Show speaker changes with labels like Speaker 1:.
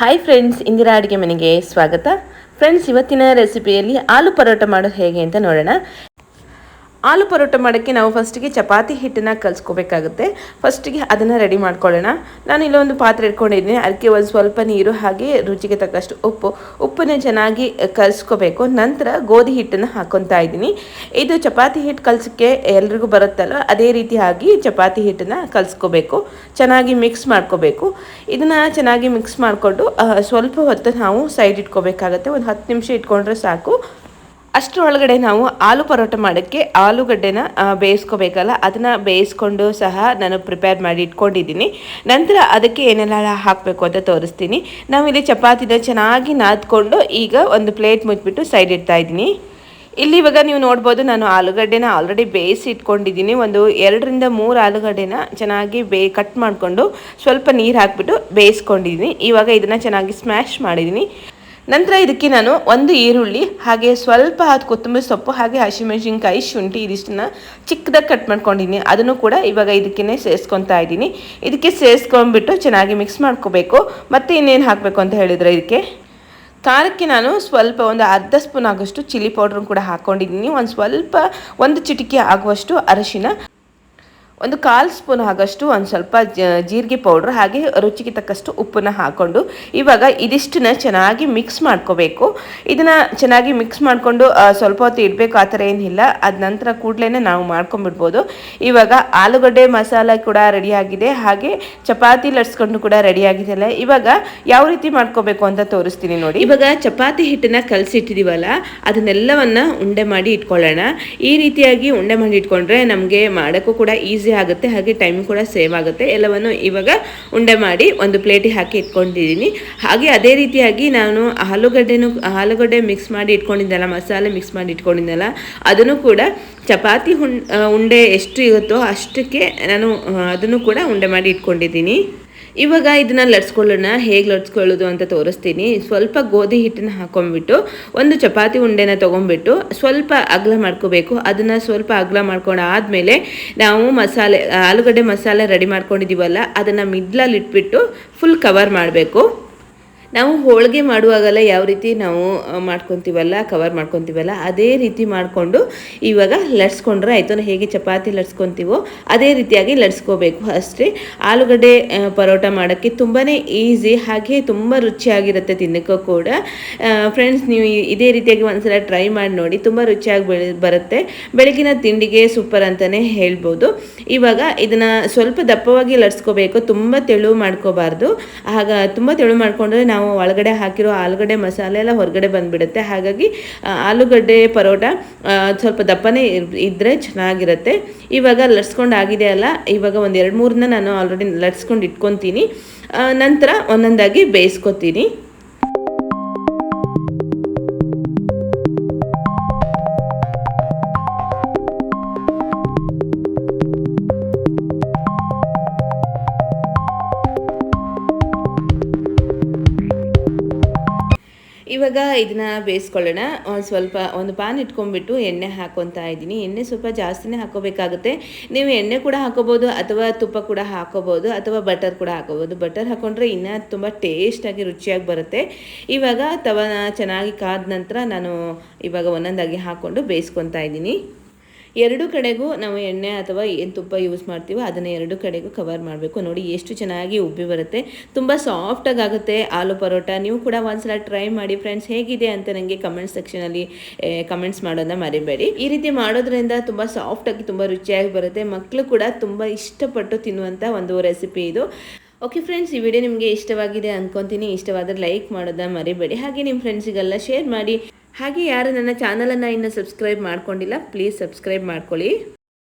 Speaker 1: Hi friends Indira ಅಡುಗೆ ಮನೆಗೆ ಸ್ವಾಗತ. ಫ್ರೆಂಡ್ಸ್ ಇವತ್ತಿನ ರೆಸಿಪಿಯಲ್ಲಿ ಆಲೂ ಪರೋಟ ಮಾಡೋದು ಹೇಗೆ ಅಂತ ನೋಡೋಣ. ಆಲೂ ಪರೋಟ ಮಾಡೋಕ್ಕೆ ನಾವು ಫಸ್ಟಿಗೆ ಚಪಾತಿ ಹಿಟ್ಟನ್ನು ಕಲಿಸ್ಕೋಬೇಕಾಗುತ್ತೆ. ಫಸ್ಟಿಗೆ ಅದನ್ನು ರೆಡಿ ಮಾಡ್ಕೊಳ್ಳೋಣ. ನಾನು ಇಲ್ಲೊಂದು ಪಾತ್ರೆ ಇಟ್ಕೊಂಡಿದ್ದೀನಿ. ಅದಕ್ಕೆ ಒಂದು ಸ್ವಲ್ಪ ನೀರು, ಹಾಗೆ ರುಚಿಗೆ ತಕ್ಕಷ್ಟು ಉಪ್ಪು. ಉಪ್ಪನ್ನ ಚೆನ್ನಾಗಿ ಕಲಿಸ್ಕೋಬೇಕು. ನಂತರ ಗೋಧಿ ಹಿಟ್ಟನ್ನು ಹಾಕೊತಾ ಇದ್ದೀನಿ. ಇದು ಚಪಾತಿ ಹಿಟ್ಟು ಕಲಸಕ್ಕೆ ಎಲ್ರಿಗೂ ಬರುತ್ತಲ್ಲ ಅದೇ ರೀತಿಯಾಗಿ ಚಪಾತಿ ಹಿಟ್ಟನ್ನು ಕಲಿಸ್ಕೋಬೇಕು. ಚೆನ್ನಾಗಿ ಮಿಕ್ಸ್ ಮಾಡ್ಕೋಬೇಕು. ಇದನ್ನು ಚೆನ್ನಾಗಿ ಮಿಕ್ಸ್ ಮಾಡಿಕೊಂಡು ಸ್ವಲ್ಪ ಹೊತ್ತು ನಾವು ಸೈಡ್ ಇಟ್ಕೋಬೇಕಾಗತ್ತೆ. ಒಂದು ಹತ್ತು ನಿಮಿಷ ಇಟ್ಕೊಂಡ್ರೆ ಸಾಕು. ಅಷ್ಟರೊಳಗಡೆ ನಾವು ಆಲೂ ಪರೋಟ ಮಾಡೋಕ್ಕೆ ಆಲೂಗಡ್ಡೆನ ಬೇಯಿಸ್ಕೋಬೇಕಲ್ಲ, ಅದನ್ನು ಬೇಯಿಸ್ಕೊಂಡು ಸಹ ನಾನು ಪ್ರಿಪೇರ್ ಮಾಡಿ ಇಟ್ಕೊಂಡಿದ್ದೀನಿ. ನಂತರ ಅದಕ್ಕೆ ಏನೆಲ್ಲ ಹಾಕಬೇಕು ಅಂತ ತೋರಿಸ್ತೀನಿ. ನಾವಿಲ್ಲಿ ಚಪಾತಿನ ಚೆನ್ನಾಗಿ ನಾದ್ಕೊಂಡು ಈಗ ಒಂದು ಪ್ಲೇಟ್ ಮುಚ್ಚಿಬಿಟ್ಟು ಸೈಡ್ ಇಡ್ತಾ ಇದ್ದೀನಿ. ಇಲ್ಲಿ ಇವಾಗ ನೀವು ನೋಡ್ಬೋದು ನಾನು ಆಲೂಗಡ್ಡೆನ ಆಲ್ರೆಡಿ ಬೇಯಿಸಿ ಇಟ್ಕೊಂಡಿದ್ದೀನಿ. ಒಂದು ಎರಡರಿಂದ ಮೂರು ಆಲೂಗಡ್ಡೆನ ಚೆನ್ನಾಗಿ ಬೇ ಕಟ್ ಮಾಡಿಕೊಂಡು ಸ್ವಲ್ಪ ನೀರು ಹಾಕಿಬಿಟ್ಟು ಬೇಯಿಸ್ಕೊಂಡಿದ್ದೀನಿ. ಇವಾಗ ಇದನ್ನು ಚೆನ್ನಾಗಿ ಸ್ಮ್ಯಾಶ್ ಮಾಡಿದ್ದೀನಿ. ನಂತರ ಇದಕ್ಕೆ ನಾನು ಒಂದು ಈರುಳ್ಳಿ, ಹಾಗೆ ಸ್ವಲ್ಪ ಹತ್ತು ಕೊತ್ತಂಬರಿ ಸೊಪ್ಪು, ಹಾಗೆ ಹಸಿಮೆಣಸಿನ್ಕಾಯಿ, ಶುಂಠಿ ಇದಿಷ್ಟನ್ನ ಚಿಕ್ಕದಾಗಿ ಕಟ್ ಮಾಡ್ಕೊಂಡಿದ್ದೀನಿ. ಅದನ್ನು ಕೂಡ ಇವಾಗ ಇದಕ್ಕೇ ಸೇರಿಸ್ಕೊತಾ ಇದ್ದೀನಿ. ಇದಕ್ಕೆ ಸೇರಿಸ್ಕೊಂಡ್ಬಿಟ್ಟು ಚೆನ್ನಾಗಿ ಮಿಕ್ಸ್ ಮಾಡ್ಕೋಬೇಕು. ಮತ್ತು ಇನ್ನೇನು ಹಾಕಬೇಕು ಅಂತ ಹೇಳಿದರೆ ಇದಕ್ಕೆ? ಖಾರಕ್ಕೆ ನಾನು ಸ್ವಲ್ಪ ಒಂದು ಅರ್ಧ ಸ್ಪೂನ್ ಆಗೋಷ್ಟು ಚಿಲ್ಲಿ ಪೌಡ್ರನ್ನು ಕೂಡ ಹಾಕ್ಕೊಂಡಿದ್ದೀನಿ. ಒಂದು ಸ್ವಲ್ಪ, ಒಂದು ಚಿಟಿಕೆ ಆಗುವಷ್ಟು ಅರಿಶಿನ. ಒಂದು ಕಾಲು ಸ್ಪೂನ್ ಆಗಷ್ಟು ಒಂದು ಸ್ವಲ್ಪ ಜೀರಿಗೆ ಪೌಡ್ರ್ ಹಾಗೆ ರುಚಿಗೆ ತಕ್ಕಷ್ಟು ಉಪ್ಪನ್ನು ಹಾಕ್ಕೊಂಡು ಇವಾಗ ಇದಿಷ್ಟನ್ನ ಚೆನ್ನಾಗಿ ಮಿಕ್ಸ್ ಮಾಡ್ಕೋಬೇಕು. ಇದನ್ನು ಚೆನ್ನಾಗಿ ಮಿಕ್ಸ್ ಮಾಡಿಕೊಂಡು ಸ್ವಲ್ಪ ಹೊತ್ತು ಇಡಬೇಕು, ಆ ಥರ ಏನಿಲ್ಲ. ಅದ ನಂತರ ಕೂಡಲೇ ನಾವು ಮಾಡ್ಕೊಂಡ್ಬಿಡ್ಬೋದು. ಇವಾಗ ಆಲೂಗಡ್ಡೆ ಮಸಾಲ ಕೂಡ ರೆಡಿಯಾಗಿದೆ ಹಾಗೆ ಚಪಾತಿ ಲಟ್ಸ್ಕೊಂಡು ಕೂಡ ರೆಡಿಯಾಗಿದೆ ಅಲ್ಲ. ಇವಾಗ ಯಾವ ರೀತಿ ಮಾಡ್ಕೋಬೇಕು ಅಂತ ತೋರಿಸ್ತೀನಿ ನೋಡಿ. ಇವಾಗ ಚಪಾತಿ ಹಿಟ್ಟನ್ನ ಕಲಸಿಟ್ಟಿದೀವಲ್ಲ, ಅದನ್ನೆಲ್ಲವನ್ನ ಉಂಡೆ ಮಾಡಿ ಇಟ್ಕೊಳ್ಳೋಣ. ಈ ರೀತಿಯಾಗಿ ಉಂಡೆ ಮಾಡಿ ಇಟ್ಕೊಂಡ್ರೆ ನಮಗೆ ಮಾಡೋಕ್ಕೂ ಕೂಡ ಈಸಿ ಆಗುತ್ತೆ ಹಾಗೆ ಟೈಮ್ ಕೂಡ ಸೇವ್ ಆಗುತ್ತೆ. ಎಲ್ಲವನ್ನು ಇವಾಗ ಉಂಡೆ ಮಾಡಿ ಒಂದು ಪ್ಲೇಟಿಗೆ ಹಾಕಿ ಇಟ್ಕೊಂಡಿದ್ದೀನಿ. ಹಾಗೆ ಅದೇ ರೀತಿಯಾಗಿ ನಾನು ಆಲೂಗಡ್ಡೆನೂ, ಆಲೂಗಡ್ಡೆ ಮಿಕ್ಸ್ ಮಾಡಿ ಇಟ್ಕೊಂಡಿದ್ದಲ್ಲ ಮಸಾಲೆ ಮಿಕ್ಸ್ ಮಾಡಿ ಇಟ್ಕೊಂಡಿದ್ದಲ್ಲ ಅದನ್ನು ಕೂಡ ಚಪಾತಿ ಉಂಡೆ ಎಷ್ಟು ಇರುತ್ತೋ ಅಷ್ಟಕ್ಕೆ ನಾನು, ಅದನ್ನು ಕೂಡ ಉಂಡೆ ಮಾಡಿ ಇಟ್ಕೊಂಡಿದ್ದೀನಿ. ಇವಾಗ ಇದನ್ನ ಲಟ್ಸ್ಕೊಳ್ಳೋಣ, ಹೇಗೆ ಲಟ್ಸ್ಕೊಳ್ಳೋದು ಅಂತ ತೋರಿಸ್ತೀನಿ. ಸ್ವಲ್ಪ ಗೋಧಿ ಹಿಟ್ಟನ್ನ ಹಾಕೊಂಡ್ಬಿಟ್ಟು, ಒಂದು ಚಪಾತಿ ಉಂಡೆನ ತೊಗೊಂಡ್ಬಿಟ್ಟು ಸ್ವಲ್ಪ ಅಗಲ ಮಾಡ್ಕೋಬೇಕು. ಅದನ್ನು ಸ್ವಲ್ಪ ಅಗಲ ಮಾಡ್ಕೊಂಡು ಆದಮೇಲೆ ನಾವು ಮಸಾಲೆ, ಆಲೂಗಡ್ಡೆ ಮಸಾಲೆ ರೆಡಿ ಮಾಡ್ಕೊಂಡಿದ್ದೀವಲ್ಲ ಅದನ್ನು ಮಿಡ್ಲಲ್ಲಿ ಇಟ್ಬಿಟ್ಟು ಫುಲ್ ಕವರ್ ಮಾಡಬೇಕು. ನಾವು ಹೋಳಿಗೆ ಮಾಡುವಾಗೆಲ್ಲ ಯಾವ ರೀತಿ ನಾವು ಮಾಡ್ಕೊತೀವಲ್ಲ ಕವರ್ ಮಾಡ್ಕೊತೀವಲ್ಲ, ಅದೇ ರೀತಿ ಮಾಡಿಕೊಂಡು ಇವಾಗ ಲಟ್ಸ್ಕೊಂಡ್ರೆ ಆಯಿತು. ಹೇಗೆ ಚಪಾತಿ ಲಟ್ಸ್ಕೊತೀವೋ ಅದೇ ರೀತಿಯಾಗಿ ಲಟ್ಸ್ಕೋಬೇಕು ಅಷ್ಟೇ. ಆಲೂಗಡ್ಡೆ ಪರೋಟ ಮಾಡೋಕ್ಕೆ ತುಂಬಾ ಈಸಿ ಹಾಗೆ ತುಂಬ ರುಚಿಯಾಗಿರುತ್ತೆ ತಿನ್ನೋಕ್ಕೂ ಕೂಡ. ಫ್ರೆಂಡ್ಸ್ ನೀವು ಇದೇ ರೀತಿಯಾಗಿ ಒಂದ್ಸಲ ಟ್ರೈ ಮಾಡಿ ನೋಡಿ, ತುಂಬ ರುಚಿಯಾಗಿ ಬರುತ್ತೆ. ಬೆಳಗಿನ ತಿಂಡಿಗೆ ಸೂಪರ್ ಅಂತಲೇ ಹೇಳ್ಬೋದು. ಇವಾಗ ಇದನ್ನು ಸ್ವಲ್ಪ ದಪ್ಪವಾಗಿ ಲಟ್ಸ್ಕೋಬೇಕು, ತುಂಬ ತೆಳು ಮಾಡ್ಕೋಬಾರ್ದು. ಆಗ ತುಂಬ ತೆಳು ಮಾಡಿಕೊಂಡ್ರೆ ನಾವು ಒಳಗಡೆ ಹಾಕಿರೋ ಆಲೂಗಡ್ಡೆ ಮಸಾಲೆ ಎಲ್ಲ ಹೊರಗಡೆ ಬಂದ್ಬಿಡುತ್ತೆ. ಹಾಗಾಗಿ ಆಲೂಗಡ್ಡೆ ಪರೋಟ ಸ್ವಲ್ಪ ದಪ್ಪನೇ ಇದ್ರೆ ಚೆನ್ನಾಗಿರುತ್ತೆ. ಇವಾಗ ಲಟ್ಸ್ಕೊಂಡು ಆಗಿದೆ ಅಲ್ಲ, ಇವಾಗ ಒಂದು ಎರಡು ಮೂರನ್ನ ನಾನು ಆಲ್ರೆಡಿ ಲಟ್ಸ್ಕೊಂಡು ಇಟ್ಕೊತೀನಿ. ನಂತರ ಒಂದೊಂದಾಗಿ ಬೇಯಿಸ್ಕೊತೀನಿ. ಇವಾಗ ಇದನ್ನ ಬೇಯಿಸ್ಕೊಳ್ಳೋಣ. ಒಂದು ಸ್ವಲ್ಪ ಒಂದು ಪಾನ್ ಇಟ್ಕೊಂಡ್ಬಿಟ್ಟು ಎಣ್ಣೆ ಹಾಕೊತಾ ಇದ್ದೀನಿ. ಎಣ್ಣೆ ಸ್ವಲ್ಪ ಜಾಸ್ತಿನೇ ಹಾಕೋಬೇಕಾಗುತ್ತೆ. ನೀವು ಎಣ್ಣೆ ಕೂಡ ಹಾಕೋಬೋದು ಅಥವಾ ತುಪ್ಪ ಕೂಡ ಹಾಕೋಬೋದು ಅಥವಾ ಬಟರ್ ಕೂಡ ಹಾಕೋಬೋದು. ಬಟರ್ ಹಾಕೊಂಡ್ರೆ ಇನ್ನೂ ತುಂಬ ಟೇಸ್ಟಾಗಿ ರುಚಿಯಾಗಿ ಬರುತ್ತೆ. ಇವಾಗ ತವನ ಚೆನ್ನಾಗಿ ಕಾದ ನಂತರ ನಾನು ಇವಾಗ ಒಂದೊಂದಾಗಿ ಹಾಕ್ಕೊಂಡು ಬೇಯಿಸ್ಕೊತಾ ಇದ್ದೀನಿ. ಎರಡು ಕಡೆಗೂ ನಾವು ಎಣ್ಣೆ ಅಥವಾ ಏನು ತುಪ್ಪ ಯೂಸ್ ಮಾಡ್ತೀವೋ ಅದನ್ನು ಎರಡು ಕಡೆಗೂ ಕವರ್ ಮಾಡಬೇಕು. ನೋಡಿ ಎಷ್ಟು ಚೆನ್ನಾಗಿ ಉಬ್ಬಿ ಬರುತ್ತೆ. ತುಂಬ ಸಾಫ್ಟಾಗಿ ಆಗುತ್ತೆ ಆಲೂ ಪರೋಟ. ನೀವು ಕೂಡ ಒಂದ್ಸಲ ಟ್ರೈ ಮಾಡಿ ಫ್ರೆಂಡ್ಸ್ ಹೇಗಿದೆ ಅಂತ ನನಗೆ ಕಮೆಂಟ್ ಸೆಕ್ಷನಲ್ಲಿ ಕಮೆಂಟ್ಸ್ ಮಾಡೋದನ್ನ ಮರಿಬೇಡಿ. ಈ ರೀತಿ ಮಾಡೋದ್ರಿಂದ ತುಂಬ ಸಾಫ್ಟಾಗಿ ತುಂಬ ರುಚಿಯಾಗಿ ಬರುತ್ತೆ. ಮಕ್ಕಳು ಕೂಡ ತುಂಬ ಇಷ್ಟಪಟ್ಟು ತಿನ್ನುವಂಥ ಒಂದು ರೆಸಿಪಿ ಇದು. ಓಕೆ ಫ್ರೆಂಡ್ಸ್ ಈ ವಿಡಿಯೋ ನಿಮಗೆ ಇಷ್ಟವಾಗಿದೆ ಅನ್ಕೊಂತೀನಿ. ಇಷ್ಟವಾದರೆ ಲೈಕ್ ಮಾಡೋದನ್ನ ಮರಿಬೇಡಿ. ಹಾಗೆ ನಿಮ್ಮ ಫ್ರೆಂಡ್ಸಿಗೆಲ್ಲ ಶೇರ್ ಮಾಡಿ. ಹಾಗೆ ಯಾರು ನನ್ನ ಚಾನಲನ್ನು ಇನ್ನೂ ಸಬ್ಸ್ಕ್ರೈಬ್ ಮಾಡ್ಕೊಂಡಿಲ್ಲ ಪ್ಲೀಸ್ ಸಬ್ಸ್ಕ್ರೈಬ್ ಮಾಡ್ಕೊಳ್ಳಿ.